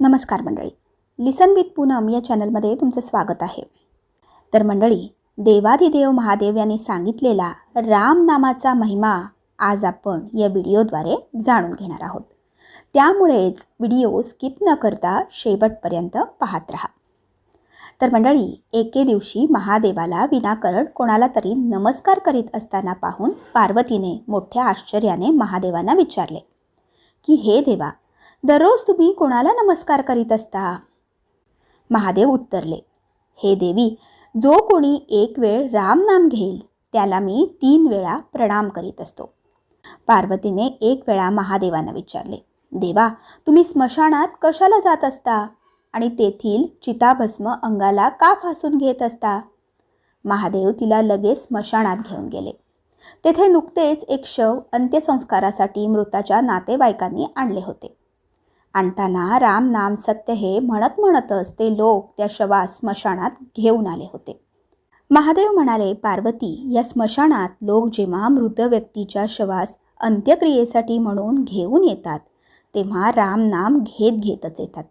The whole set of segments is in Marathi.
नमस्कार मंडळी. लिसन विथ पूनम या चॅनलमध्ये तुमचं स्वागत आहे. तर मंडळी देवाधिदेव महादेव यांनी सांगितलेला राम नामाचा महिमा आज आपण या व्हिडिओद्वारे जाणून घेणार आहोत. त्यामुळेच व्हिडिओ स्किप न करता शेवटपर्यंत पाहत राहा. तर मंडळी एके दिवशी महादेवाला विनाकारण कोणाला तरी नमस्कार करीत असताना पाहून पार्वतीने मोठ्या आश्चर्याने महादेवांना विचारले की हे देवा दररोज तुम्ही कोणाला नमस्कार करीत असता? महादेव उत्तरले हे देवी जो कोणी एक वेळ राम नाम घेईल त्याला मी तीन वेळा प्रणाम करीत असतो. पार्वतीने एक वेळा महादेवांना विचारले देवा तुम्ही स्मशानात कशाला जात असता? आणि तेथील चिताभस्म अंगाला का फासून घेत असता? महादेव तिला लगेच स्मशानात घेऊन गेले. तेथे नुकतेच एक शव अंत्यसंस्कारासाठी मृताच्या नातेवाईकांनी आणले होते. आणताना राम नाम सत्य हे म्हणत म्हणतच ते लोक त्या शवास स्मशानात घेऊन आले होते. महादेव म्हणाले पार्वती या स्मशानात लोक जेव्हा मृत व्यक्तीच्या शवास अंत्यक्रियेसाठी म्हणून घेऊन येतात तेव्हा राम नाम घेत घेतच येतात.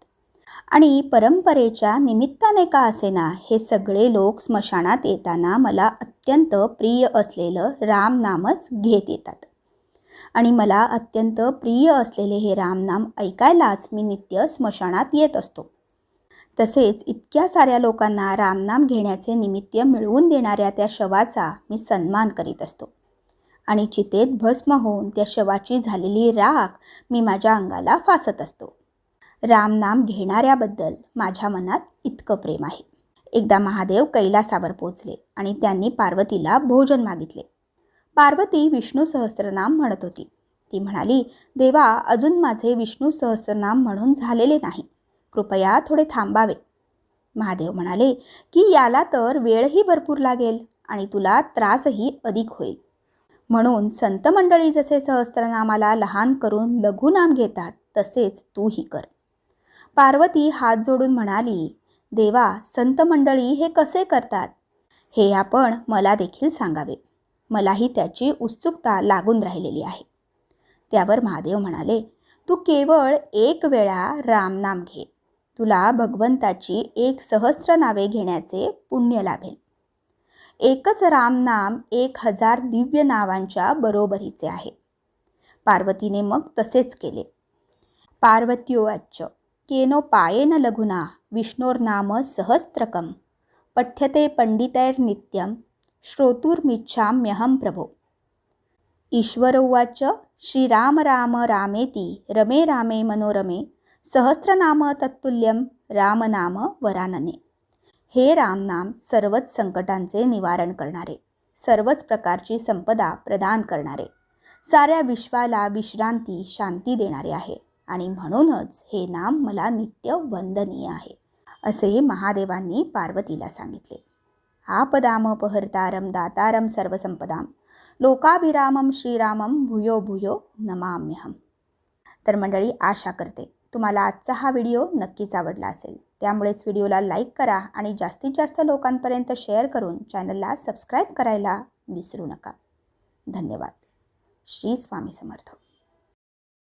आणि परंपरेच्या निमित्ताने का असेना हे सगळे लोक स्मशानात येताना मला अत्यंत प्रिय असलेलं राम नामच घेत येतात. आणि मला अत्यंत प्रिय असलेले हे रामनाम ऐकायलाच मी नित्य स्मशानात येत असतो. तसेच इतक्या साऱ्या लोकांना रामनाम घेण्याचे निमित्त मिळवून देणाऱ्या त्या शवाचा मी सन्मान करीत असतो. आणि चितेत भस्म होऊन त्या शवाची झालेली राख मी माझ्या अंगाला फासत असतो. रामनाम घेणाऱ्याबद्दल माझ्या मनात इतकं प्रेम आहे. एकदा महादेव कैलासावर पोचले आणि त्यांनी पार्वतीला भोजन मागितले. पार्वती विष्णू सहस्रनाम म्हणत होती. ती म्हणाली देवा अजून माझे विष्णू सहस्रनाम म्हणून झालेले नाही. कृपया थोडे थांबावे. महादेव म्हणाले की याला तर वेळही भरपूर लागेल आणि तुला त्रासही अधिक होईल. म्हणून संत मंडळी जसे सहस्त्रनामाला लहान करून लघुनाम घेतात तसेच तूही कर. पार्वती हात जोडून म्हणाली देवा संत मंडळी हे कसे करतात? हे आपण मला देखील सांगावे. मलाही त्याची उत्सुकता लागून राहिलेली आहे. त्यावर महादेव म्हणाले तू केवळ एक वेळा रामनाम घे. तुला भगवंताची एक सहस्र नावे घेण्याचे पुण्य लाभेल. एकच रामनाम एक हजार दिव्य नावांच्या बरोबरीचे आहे. पार्वतीने मग तसेच केले. पार्वत्योवाच्य केनो पायेन लघुना विष्णोर्नाम सहस्त्रकम पठ्यते पंडितैर्नित्यम श्रोतुर्मिच्छाम्यहं प्रभो। ईश्वर उवाच श्रीराम राम रामेति रमे रामे मनोरमे सहस्रनाम तत्तुल्यं रामनाम वरानने। हे रामनाम सर्वच संकटांचे निवारण करणारे सर्वच प्रकारची संपदा प्रदान करणारे साऱ्या विश्वाला विश्रांती शांती देणारे आहे आणि म्हणूनच हे नाम मला नित्य वंदनीय आहे असे महादेवांनी पार्वतीला सांगितले. आपदामपहर्तारं दातारं सर्वसंपदां लोकाभिरामं श्रीरामं भूयो भूयो नमाम्यहम। तर मंडळी आशा करते तुम्हाला आजचा हा व्हिडिओ नक्कीच आवडला असेल। त्यामुळेच व्हिडिओला लाईक करा आणि जास्तीत जास्त लोकांपर्यंत शेअर करून चॅनलला सबस्क्राईब करायला विसरू नका. धन्यवाद. श्री स्वामी समर्थ.